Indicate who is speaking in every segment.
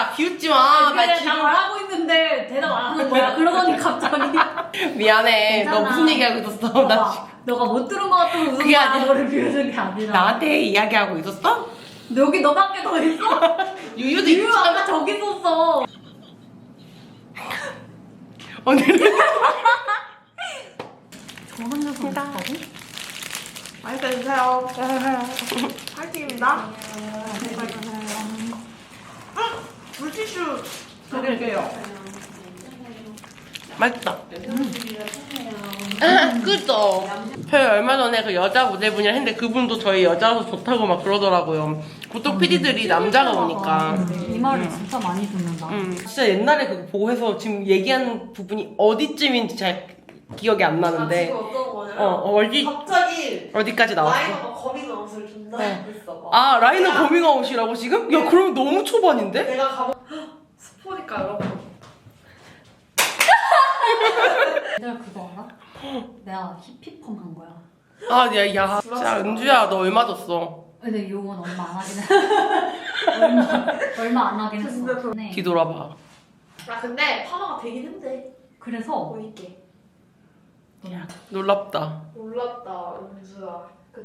Speaker 1: 아, 나
Speaker 2: 그래,
Speaker 1: 지금-
Speaker 2: 나 말하고 있는데 대답 안 하는 거야. 그러더니 갑자기.
Speaker 1: 미안해. 너
Speaker 2: 괜찮아.
Speaker 1: 무슨 얘기하고 있었어? 나
Speaker 2: 봐봐,
Speaker 1: 지금
Speaker 2: 너가 못 들은 것 같으면 웃는
Speaker 1: 그게
Speaker 2: 거야.
Speaker 1: 아니라-
Speaker 2: 너를 비웃은 게 아니라.
Speaker 1: 나한테 이야기하고 있었어?
Speaker 2: 여기 너밖에 더 있어?
Speaker 1: 유유도
Speaker 2: 유유
Speaker 1: 있잖아.
Speaker 2: 아까 저기 있었어.
Speaker 1: 오늘은
Speaker 2: 저런 녀석 있다고?
Speaker 3: 맛있게 드세요. 파이팅입니다. 물티슈 드릴게요.
Speaker 1: 맛있다. 아, 그죠? 저희 얼마 전에 그 여자 모델분이랑 했는데 그분도 저희 여자라서 좋다고 막 그러더라고요. 보통 PD들이 남자가 오니까.
Speaker 2: 이 말을 진짜 많이 듣는다.
Speaker 1: 음, 진짜 옛날에 그거 보고 해서 지금 얘기하는 부분이 어디쯤인지 잘 기억이 안
Speaker 3: 아,
Speaker 1: 나는데
Speaker 3: 지금 어떤 거냐면
Speaker 1: 어, 어디
Speaker 3: 갑자기
Speaker 1: 어디까지 나왔어?
Speaker 3: 나웃을 존나
Speaker 1: 네.
Speaker 3: 있어.
Speaker 1: 아 라이너 거밍아웃이라고 지금? 야 그럼 너무 초반인데?
Speaker 3: 내가 가보 스포니까 여러분.
Speaker 2: 내가 그거 알아? 내가 히피펌 한 거야.
Speaker 1: 아야야 진짜 은주야 너 얼마 줬어?
Speaker 2: 근데 요건 얼마 안 하긴 했어. 얼마, 얼마 안 하긴
Speaker 3: 진짜
Speaker 2: 했어. 네.
Speaker 1: 뒤돌아봐.
Speaker 3: 아 근데 파마가 되긴 했대.
Speaker 2: 그래서
Speaker 3: 보이게.
Speaker 1: 놀랍다.
Speaker 3: 놀랍다 은주야. 그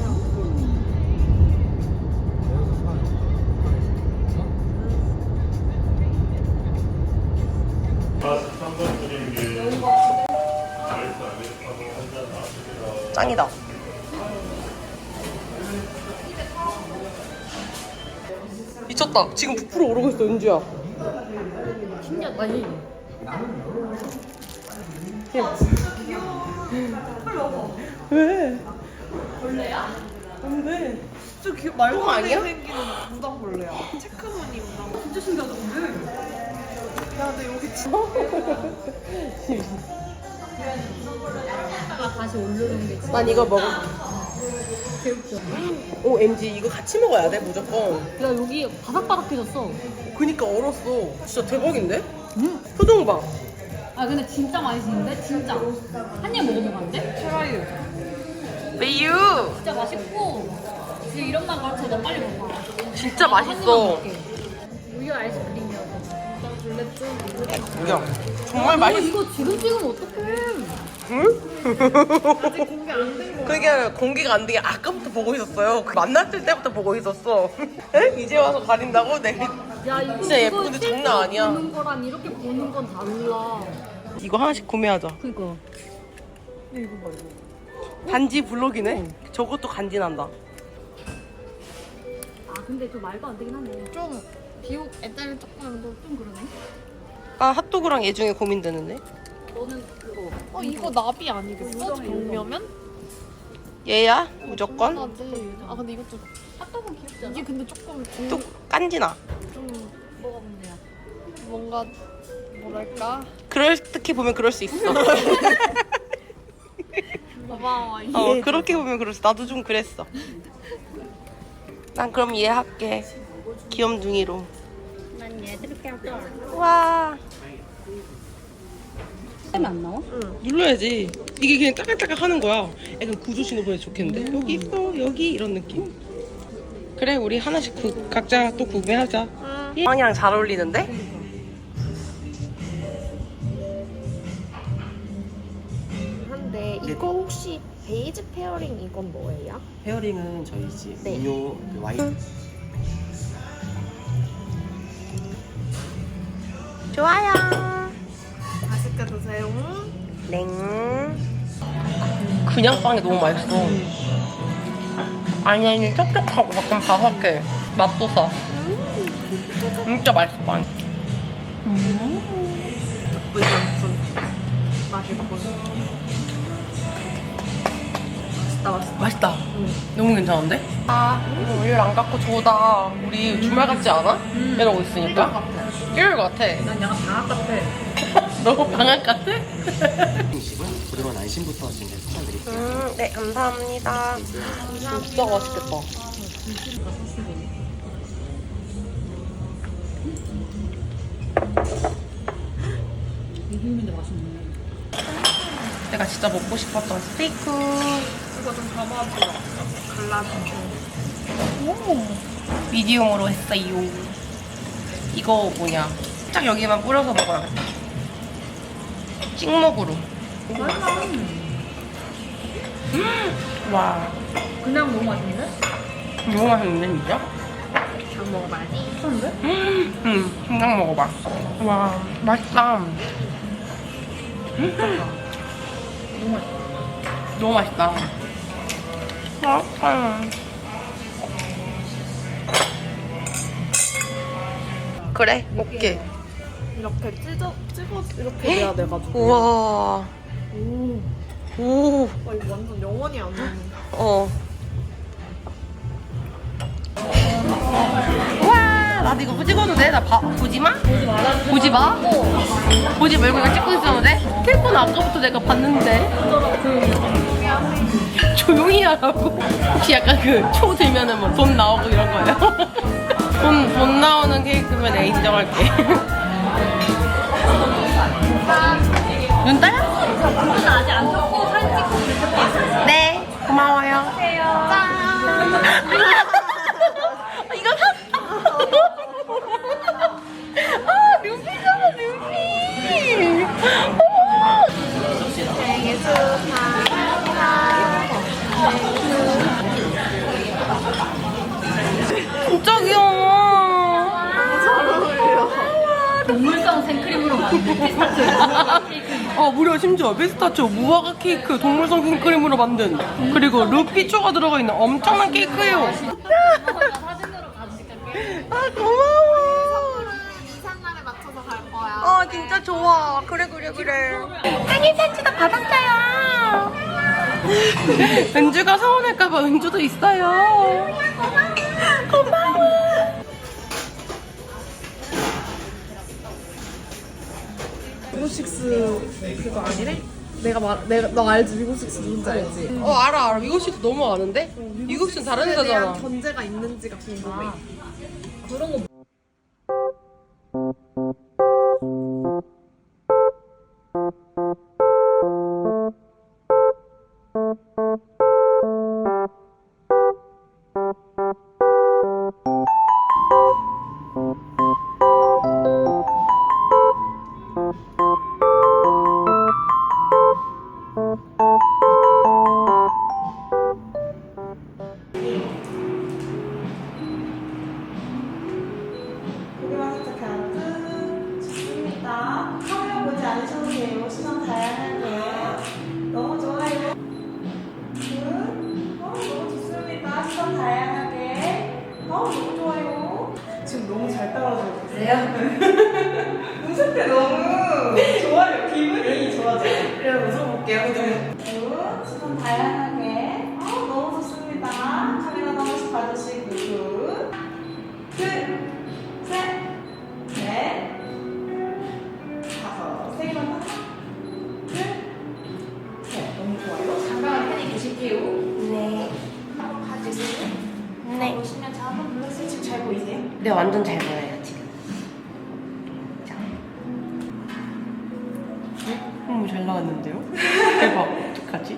Speaker 1: 짱이다. 미쳤다. 지금 부풀어 오르고 있어, 은주야.
Speaker 2: 신기하다. 아니,
Speaker 1: 왜? 벌레야? 안 돼.
Speaker 3: 진짜 귀 말도 똥안
Speaker 1: 아니야?
Speaker 3: 되게 생기는 무당벌레야. 체크무늬 무당. 진짜 신기하다 근데. 야 근데 여기 진짜
Speaker 2: 가 다시 올려놓은 게 진짜
Speaker 1: 난 이거 먹어.
Speaker 2: 개웃겨.
Speaker 1: 오, MG 이거 같이 먹어야 돼, 무조건.
Speaker 2: 야, 여기 바삭바삭해졌어.
Speaker 1: 그니까 얼었어. 진짜 대박인데?
Speaker 2: 응?
Speaker 1: 표정 봐.
Speaker 2: 아, 근데 진짜 맛있는데? 진짜. 한 입 먹어보면 안 돼?
Speaker 3: 최라유.
Speaker 1: 메유!
Speaker 2: 진짜 맛있고. 지금 이런 말 가르쳐 너 빨리 먹어.
Speaker 1: 진짜 맛있어.
Speaker 2: 우유 아이스크림이라고.
Speaker 1: 야, 정말
Speaker 2: 너
Speaker 1: 맛있어.
Speaker 2: 이거 지금 찍으면 어떡해.
Speaker 1: 응?
Speaker 3: 아직 공개 안된 거.
Speaker 1: 그게 공개가 안 되게 아까부터 보고 있었어요. 그 만났을 때부터 보고 있었어. 이제 와서 가린다고? 네.
Speaker 2: 야, 이거
Speaker 1: 진짜 예쁜데
Speaker 2: 실제로
Speaker 1: 장난 아니야.
Speaker 2: 보는 거랑 이렇게 보는 건 달라.
Speaker 1: 이거 하나씩 구매하자.
Speaker 2: 그니까.
Speaker 3: 근데 이거 봐 이거.
Speaker 1: 간지 블록이네? 저것도 간지난다.
Speaker 2: 아, 근데 좀 말도 안 되긴 하네.
Speaker 3: 좀 비옥 애들 조금
Speaker 2: 좀 그러네.
Speaker 1: 아, 핫도그랑 얘 중에 고민되는데?
Speaker 2: 너는 그거.
Speaker 3: 어 이거 나비 아니겠어? 정면면?
Speaker 1: 얘야? 무조건?
Speaker 3: 아 근데 이것도
Speaker 2: 핫도그 귀엽지 않아?
Speaker 3: 이게 근데 조금 좀,
Speaker 1: 또 깐지나.
Speaker 3: 좀
Speaker 2: 뭐가 문제야?
Speaker 3: 뭔가 뭐랄까
Speaker 1: 그렇게 보면 그럴 수 있어.
Speaker 3: 고마워.
Speaker 1: 어, 그렇게 보면 그럴 수 있어. 나도 좀 그랬어. 난 그럼 얘 할게. 귀염둥이로.
Speaker 2: 난할 거야.
Speaker 1: 와.
Speaker 2: 안 나와?
Speaker 1: 눌러야지. 이게 그냥 따깍따깍 하는 거야. 약간 구조 신호 보내 좋겠는데? 여기 있어, 여기 이런 느낌. 그래, 우리 하나씩 구- 각자 또 구매하자. 빵이랑 잘 어울리는데?
Speaker 4: 한데 이거 혹시 베이지 페어링 이건 뭐예요?
Speaker 1: 페어링은 저희 집
Speaker 4: 네.
Speaker 1: 음료 와인. 좋아요.
Speaker 3: 맛있게 드세요.
Speaker 1: 냉. 그냥 빵이 너무 맛있어. 아니 아니 촉촉하고 약간 바삭해. 맛도사. 진짜 맛있어 빵.
Speaker 3: 의상품 맛있고. 맛있다 맛있다.
Speaker 1: 맛있다. 너무 괜찮은데? 아, 우유를 안 갖고 줘다. 우리 주말 같지 않아? 이러고 있으니까. 일요일 같아.
Speaker 3: 난 약간 방학 같아.
Speaker 1: 너무 방학 같아?
Speaker 5: 음식은 고등어 난심부터 지금 추천드릴게요.
Speaker 1: 음, 네, 감사합니다. 진짜 맛있겠다.
Speaker 2: 이름인데 맛있네.
Speaker 1: 내가 진짜 먹고 싶었던 스테이크.
Speaker 3: 이거 좀 담아줘. 갈라진
Speaker 1: 미디움으로 했어요. 이거 뭐냐? 살짝 여기만 뿌려서 먹어야겠다. 찍먹으로. 음, 와,
Speaker 2: 그냥 너무 맛있는데?
Speaker 1: 너무 맛있는데 진짜?
Speaker 4: 잘 먹어봐야지.
Speaker 1: 음, 음, 그냥 먹어봐. 와, 맛있다. 음,
Speaker 2: 너무 맛있어.
Speaker 1: 너무 맛있다. 맛있다. 그래, 오케이.
Speaker 4: 이렇게 찢어, 찍어, 이렇게 돼야 돼가지고.
Speaker 1: 우와.
Speaker 4: 오.
Speaker 1: 오,
Speaker 4: 와, 이거 완전 영원히 안 나는.
Speaker 1: 어. 와, 나도 이거 찍어도 돼? 나 봐, 보지 마? 보지 마? 보지 말고 이거 찍고 있어도 돼? 킬코는 아까부터 내가 봤는데. 조용히 하라고. 혹시 약간 그 초 들면은 뭐 돈 나오고 이런 거예요? 돈, 돈 나오는 케이크면 A 인정할게. 눈 따요?
Speaker 2: 저는 아직 안 떴고 사진 찍고 있을게요.
Speaker 1: 네, 고마워요. 짠. 이거 샀다. 아, 루피잖아, 루피. 어머.
Speaker 4: 생일 축하합니다.
Speaker 1: 진짜 귀여워.
Speaker 2: 생크림으로 만든 피스타치오 케이크.
Speaker 1: 어, 무려 심지어 피스타치오 무화과 케이크 동물성 생크림으로 만든 그리고 루피초가 들어가 있는 엄청난 케이크예요.
Speaker 2: 사진으로 찍을게.
Speaker 1: 아, 고마워.
Speaker 4: 이상한에 맞춰서 갈 거야.
Speaker 1: 어 진짜 좋아 그래 그래 그래 생일 편지도 받았어요 은주가 서운할까봐 은주도 있어요
Speaker 4: 비고식스 그거 아니래? 내가 말, 내가 너 알지? 비고식스 누군지 알지?
Speaker 1: 어 알아 알아 미국식 너무 아는데? 미국식 다른
Speaker 4: 그에 대한
Speaker 1: 데잖아
Speaker 4: 견제가 있는지가 궁금해.
Speaker 2: 그런 거
Speaker 6: 굿. 시선 다양하게. 어, 너무 좋습니다. 카메라 한 번씩 봐주시고 굿. 둘, 셋, 넷, 다섯, 세 개만 더. 둘, 셋. 너무 좋아요.
Speaker 2: 잠깐만 편히 계실게요.
Speaker 6: 네. 한번 봐주세요.
Speaker 1: 네.
Speaker 6: 보시면 저 한번 불러주세요. 지금 잘 보이세요?
Speaker 1: 네 완전 잘 보여요 지금 자 너무 잘 나왔는데요? 대박 어떡하지?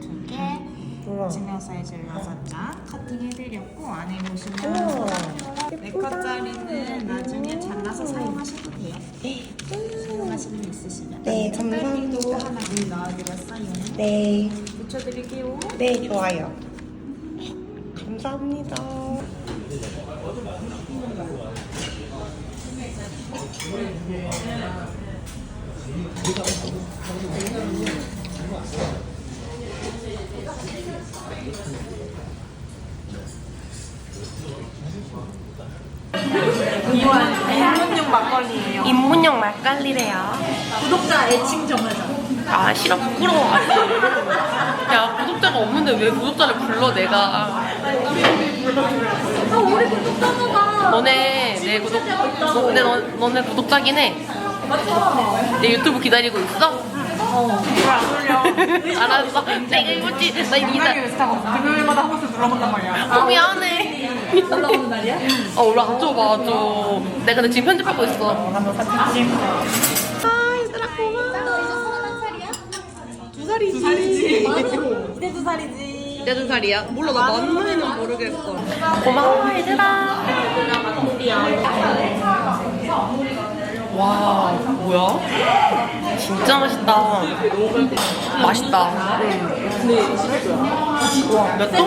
Speaker 6: 두 개, 증명 사이즈를 장 커팅해드렸고 안에 보시면 네 컷짜리는 나중에 잘라서 사용하셔도 돼요. 사용하시는 분 있으시면
Speaker 1: 네,
Speaker 6: 감사합니다. 하나 더 넣어드렸어요.
Speaker 1: 네,
Speaker 6: 붙여드릴게요.
Speaker 1: 네 좋아요 감사합니다
Speaker 6: 입문용
Speaker 1: 입문용 막걸리래요
Speaker 2: 구독자 애칭 정하자.
Speaker 1: 아 싫어 부끄러워 야 구독자가 없는데 왜 구독자를 불러 내가
Speaker 2: 아 우리 구독자가
Speaker 1: 너네 내 구독 너, 근데 너, 너네 구독자긴 해 내 유튜브 기다리고 있어? 알았어. 내가 입었지. 나 이다.
Speaker 3: 금요일마다 한 번씩 눌러본단 말이야.
Speaker 1: 어, 미안해.
Speaker 2: 올라오는 날이야?
Speaker 1: 어, 올라가줘, 맞아. 내가 근데 지금 편집하고 있어. 아, 얘들아, 고마워. 두 살이지.
Speaker 6: 이제 두 살이지.
Speaker 1: 이제 두 살이야? 몰라, 나 만 나이는 모르겠어. 고마워, 얘들아. 와, 뭐야? 진짜 맛있다. 맛있다. 근데 와, 몇 도?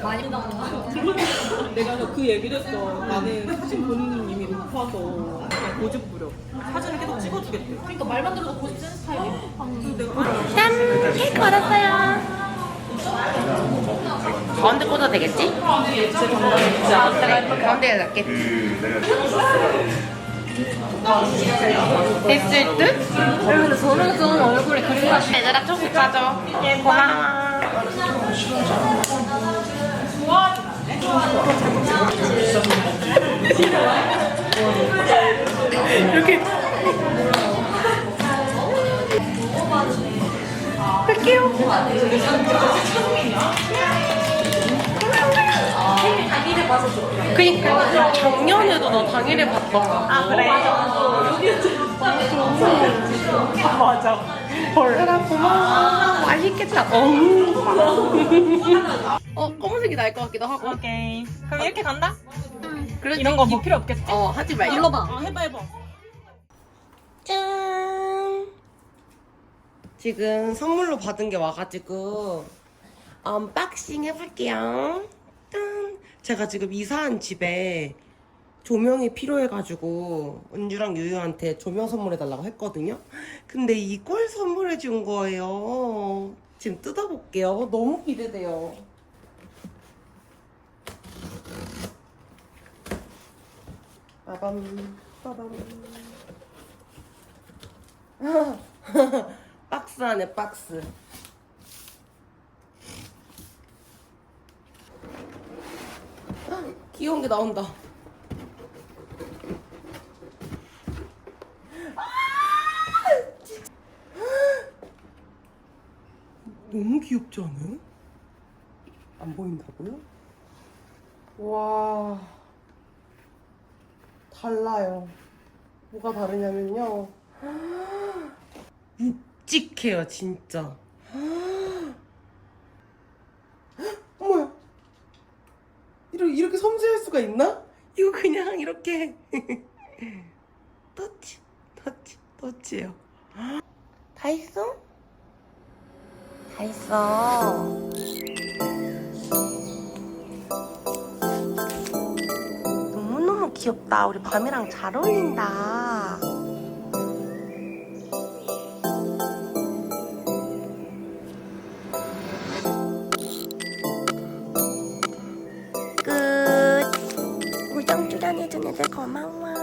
Speaker 3: 내가 그 얘기를 했어. 나는 사진 본인은 이미 높아서 고집 부려. 사진을 계속 찍어주겠대.
Speaker 2: 그러니까 말만 들어도 고집는 스타일이야.
Speaker 1: 케이크 받았어요. 가운데 꽂아도 되겠지? 가운데에 놨겠지. 됐을 듯?
Speaker 2: 근데 저는 좀 얼굴에 그림 같이
Speaker 1: 얘들아 조금 짜줘. 고마워. 이렇게 할게요. 그니까 작년에도 나 당일에 봤던 거. 아 그래?
Speaker 3: 맞아.
Speaker 1: 얘들아 고마워. 맛있겠다. 어. 어 검은색이 나을 것 같기도 하고.
Speaker 3: 오케이. 그럼 이렇게 간다?
Speaker 1: 그래도
Speaker 3: 이런 거 뭐 필요 없겠지?
Speaker 1: 어 하지 말자.
Speaker 2: 눌러봐.
Speaker 3: 어, 해봐 해봐.
Speaker 1: 짠. 지금 선물로 받은 게 와가지고 언박싱 해볼게요. 짠. 제가 지금 이사한 집에 조명이 필요해가지고 은주랑 유유한테 조명 선물해달라고 했거든요. 근데 이걸 선물해준 거예요. 지금 뜯어볼게요. 너무 기대돼요. 빠밤, 빠밤. 박스 안에 박스. 아, 귀여운 게 나온다. 너무 귀엽지 않아요? 안 보인다고요? 와 달라요. 뭐가 다르냐면요. 묵직해요, 진짜. 어머야. 이렇게, 이렇게 섬세할 수가 있나? 이거 그냥 이렇게. 터치, 터치, 터치예요. 다 있어? 다 있어. 귀엽다. 우리 밤이랑 잘 어울린다. 끝. 우정 출연해준 애들 고마워.